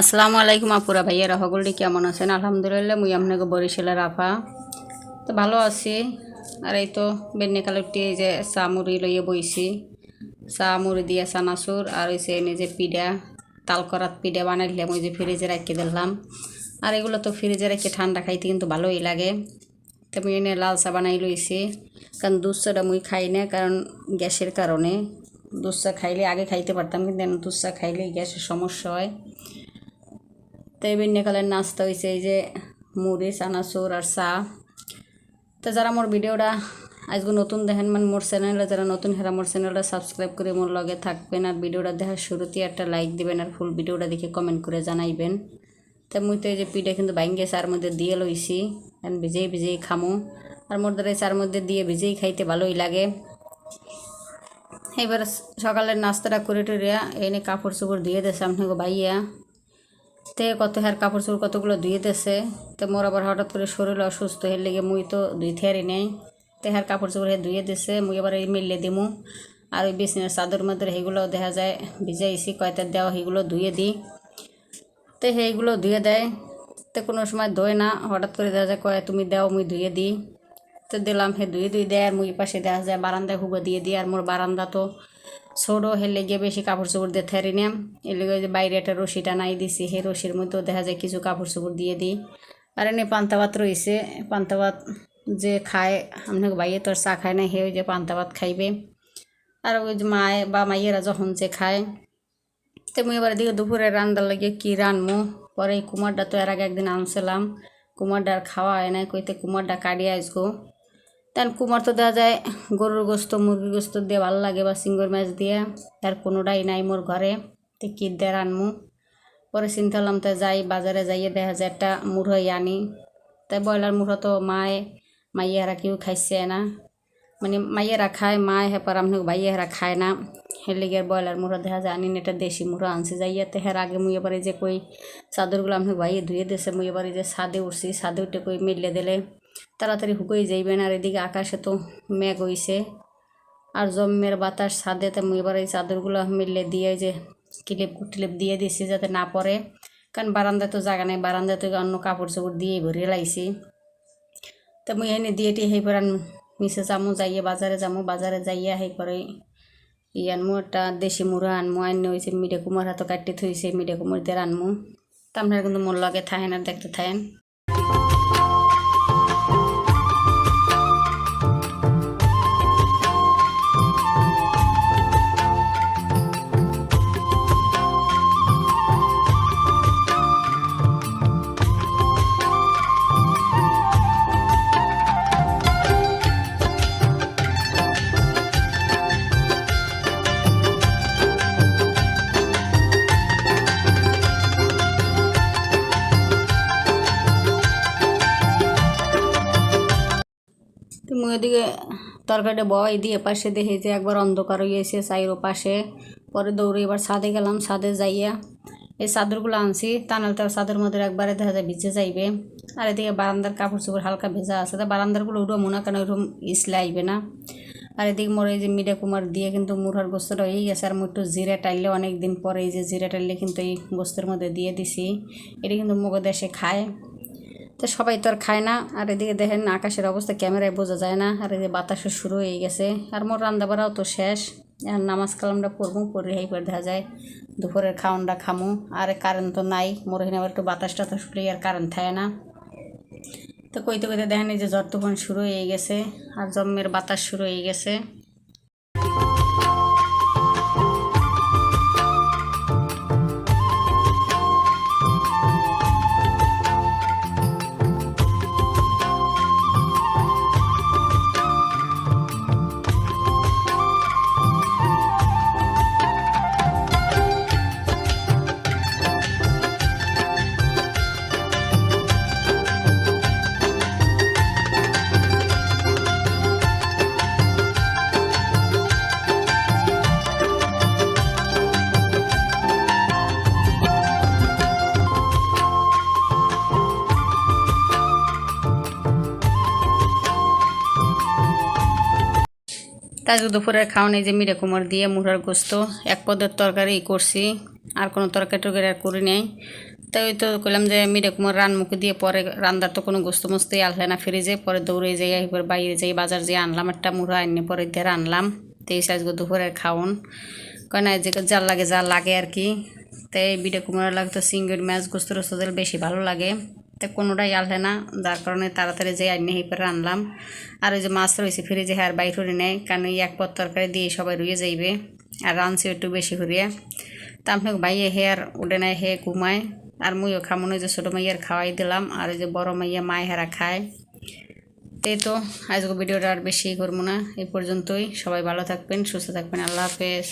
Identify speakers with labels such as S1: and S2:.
S1: আসসালামু আলাইকুম আপুরা ভাইয়ারা সকলটি কেমন আছেন? আলহামদুলিল্লাহ, মুই আপনাকে বরিশালের আফা তো ভালো আছি। আর এই তো বেন্যকালটি এই যে চা মুড়ি লইয়ে বইছি। চা মুড়ি দিয়ে চানাচুর আর হয়েছে এনে যে পিঠা তাল করাত পিঠা বানাইলাম, ওই যে ফ্রিজে রাখি দিলাম। আর এগুলো তো ফ্রিজে রেখে ঠান্ডা খাইতে কিন্তু ভালোই লাগে। তো মুই এনে লাল চা বানাই লইছি। কারণ দুধ চাটা মুই খাই না, কারণ গ্যাসের কারণে। দুধ চা খাইলে আগে খাইতে পারতাম, কিন্তু দুধ চা খাইলে গ্যাসের সমস্যা হয়। তো এই বিন্যাকালের নাস্তা হয়েছে এই যে মুড়ি চানাচুর আর চা। তো যারা মোর ভিডিওটা আজকে নতুন দেখেন মানে মোর চ্যানেলে যারা নতুন, হেরা মোর চ্যানেলটা সাবস্ক্রাইব করে মোর লগে থাকবেন, আর ভিডিওটা দেখার শুরুতে একটা লাইক দিবেন, আর ফুল ভিডিওটা দেখে কমেন্ট করে জানাইবেন। তো মুই তো এই যে পিঠা কিন্তু বাইঙ্গে চার মধ্যে দিয়ে লইছি এখন ভিজেই ভিজেই খামো। আর মোর দ্বারা চার মধ্যে দিয়ে ভিজেই খাইতে ভালোই লাগে। এবার সকালের নাস্তাটা করে টুরিয়া এনে কাপড় চোপড় ধুয়ে দিয়েছে আপনাকে ভাইয়া। তে কত হ্যার কাপড় চোপড় কতগুলো ধুয়ে দিয়েছে তো মোর আবার হঠাৎ করে শরীর অসুস্থ হের লেগে মুই তো ধুই থেয়ারি নেই। তো হ্যার কাপড় চোপড় হে ধুয়ে দিছে, মুই এবার এই মিললে দিমু। আর ওই বিছনার চাদর মধ্যে সেইগুলো দেখা যায়, ভিজাইছি কয়টা দেওয়া সেইগুলো ধুয়ে দিই তো সেইগুলো ধুয়ে দেয়। তো কোনো সময় ধোয় না, হঠাৎ করে দেখা যায়, কয় তুমি দাও, মুই ধুয়ে দিই তো দিলাম, হে ধুয়ে ধুয়ে দেয়, আর মুই পাশে দেখা যায় বারান্দায় হুগো দিয়ে দিই আর মোর বারান্দা তো ছোটো হেলে গিয়ে বেশি কাপড় চোপড় দিয়ে থেরি নিলাম এর লেগে যে বাইরে একটা রশিটা নাই দিছি, সেই রশির মধ্যেও দেখা যায় কিছু কাপড় চোপড় দিয়ে দিই। আর এনে পান্তা ভাত রয়েছে পান্তা ভাত যে খায় আপনাকে বাইরে তো আর চা খায় না ওই যে পান্তা ভাত খাইবে। আর ওই যে মায় বা মাইয়েরা যখন যে খায়, তো মুই এবার দিকে দুপুরে রান্দার লাগে কি রানমু? পরে এই কুমারটা তো এর আগে একদিন আনছিলাম। কুমারটা আর খাওয়া হয় নাই, কইতে কুমারটা কাটিয়ে আসব তেন কুমার তো দেওয়া যায়, গরুর গোস্ত, মুরগির গোস্ত দিয়ে ভালো লাগে বা সিঙ্গর মাছ দিয়ে। আর কোনোটাই নাই মোর ঘরে তো কী দিয়ে রানমু। পরে চিন্তা করলাম তো যাই, বাজারে যাইয়ে দেখা যায় একটা মুড়োই আনি তাই ব্রয়লার মুড়ো তো মায়ে মাইয়ারা কেউ খাইছে না। মানে মাইয়েরা খায়, মায় হেপার আপনি ভাইয়েরা খায় না। হেলিগে ব্রয়লার মুড়ো দেখা যায় আনি এটা দেশি মুড়ো আনছে যাইয়া। তো হের আগে মুই এবারে যে কই, চাদরগুলো আপনি ভাইয়ে ধুয়ে দিয়েছে মুই এবারে যে ছাদে উঠছি, ছাদে উঠে কই মিলে দিলে। তাড়াতাড়ি হুকোই যাইবেন আর এদিকে আকাশে তো মেঘ হইছে। আর জমের বাতাস ছাদেতে এবার এই চাদরগুলো মিললে দিয়ে যে ক্লিপ টিলিপ দিয়ে দিছি যাতে না পড়ে। কারণ বারান্দায় তো জায়গা নেই, বারান্দায় তো অন্য কাপড় চোপড় দিয়ে ভরিয়ে লাইছি। তো মুই এনে দিয়ে টি সেই পরে নিচে যামু, যাইয়ে বাজারে যামু, বাজারে যাইয়া সেই পরে ই আনমু, একটা দেশি মুড়া আনমু আনি হয়েছে মিডে কুমার হাতে কাটি থইছে মিডে কুমার দিয়ে আনমু তা আপনারা কিন্তু মোর লগে থাকেন আর দেখতে থাকেন ওইদিকে তরকারিটা বয় দিয়ে পাশে দেখে যে একবার অন্ধকার হয়েছে চাইরো পাশে পরে দৌড়ে এবার ছাদে গেলাম, ছাদে যাইয়া এই চাদরগুলো আনছি। তা নাহলে তার চাদর মধ্যে একবারে দেখা যায় ভিজে যাইবে। আর এদিকে বারান্দার কাপড় চোপড় হালকা ভেজা আছে। তা বারান্দারগুলো উঠো মনে কেন ওইরকম ইসলে আইবে না। আর এদিকে মোর এই যে মিডা কুমার দিয়ে কিন্তু মুরহার গোস্তটা হয়ে গেছে। আর মুই একটু জিরে টাইলে অনেক দিন পরে এই যে জিরে টাইলে কিন্তু এই গোস্তের মধ্যে দিয়ে দিছি। এটা কিন্তু মুখ দেশে খায়। তো সবাই তো আর খায় না। আর এদিকে দেখেন আকাশের অবস্থা, ক্যামেরায় বোঝা যায় না। আর এদিকে বাতাসও শুরু হয়ে গেছে। আর মোর রান্না বাড়াও তো শেষ। আর নামাজ কালামটা পড়ব, পড়ে এই করে দেখা যায়। দুপুরের খাওয়ানটা খামু। আর কারেন্ট তো নাই। মোর এখানে আবার একটু বাতাসটা তো শুরু আর কারেন্ট থাকে না। তো কইতে কইতে দেখেন এই যে জ্বর তুফান শুরু হয়ে গেছে। আর জম্মের বাতাস শুরু হয়ে গেছে। তাই দুপুরের এই যে মিরে কুমার দিয়ে মুড়ার গোস্ত, এক পদের তরকারি করছি, আর কোনো তরকারি টরকারি আর করি নাই। তাই ওই তো কইলাম যে মিরে কুমার রান মুখে দিয়ে পরে রান্দার তো কোনো গোস্ত মস্তেই আনলে না ফ্রিজে, পরে দৌড়ে যাই এবার বাইরে যাই, বাজার যেয়ে আনলাম, একটা মুড়া আনি পরে দিয়ে আনলাম তো এই সাইজগুলো দুপুরের খাওন কয় না যে যার লাগে যা লাগে আর কি। তাই বিডে কুমার লাগতো সিঙ্গের ম্যাচ গোস্ত রোস্ত বেশি ভালো লাগে। তো কোনোটাই আলহে না, যার কারণে তাড়াতাড়ি যে আইনে হেঁপে রানলাম আর ওই যে মাছ রয়েছে ফিরে যে হ্যাঁ বাইর হরি নেয় কারণ ওই এক পথ তরকারি দিয়ে সবাই রুয়ে যাইবে, আর রানছে একটু বেশি করিয়া। তা আপনাকে ভাইয়ে হে আর উঠে নেয় হে ঘুমায়। আর মুইও খামো যে ছোটো মাইয়ার খাওয়াই দিলাম, আর ওই যে বড়ো মাইয়া মায় হেরা খায়। তাই তো আজকে ভিডিওটা আর বেশি করব না, এই পর্যন্তই। সবাই ভালো থাকবেন, সুস্থ থাকবেন, আল্লাহ হাফেজ।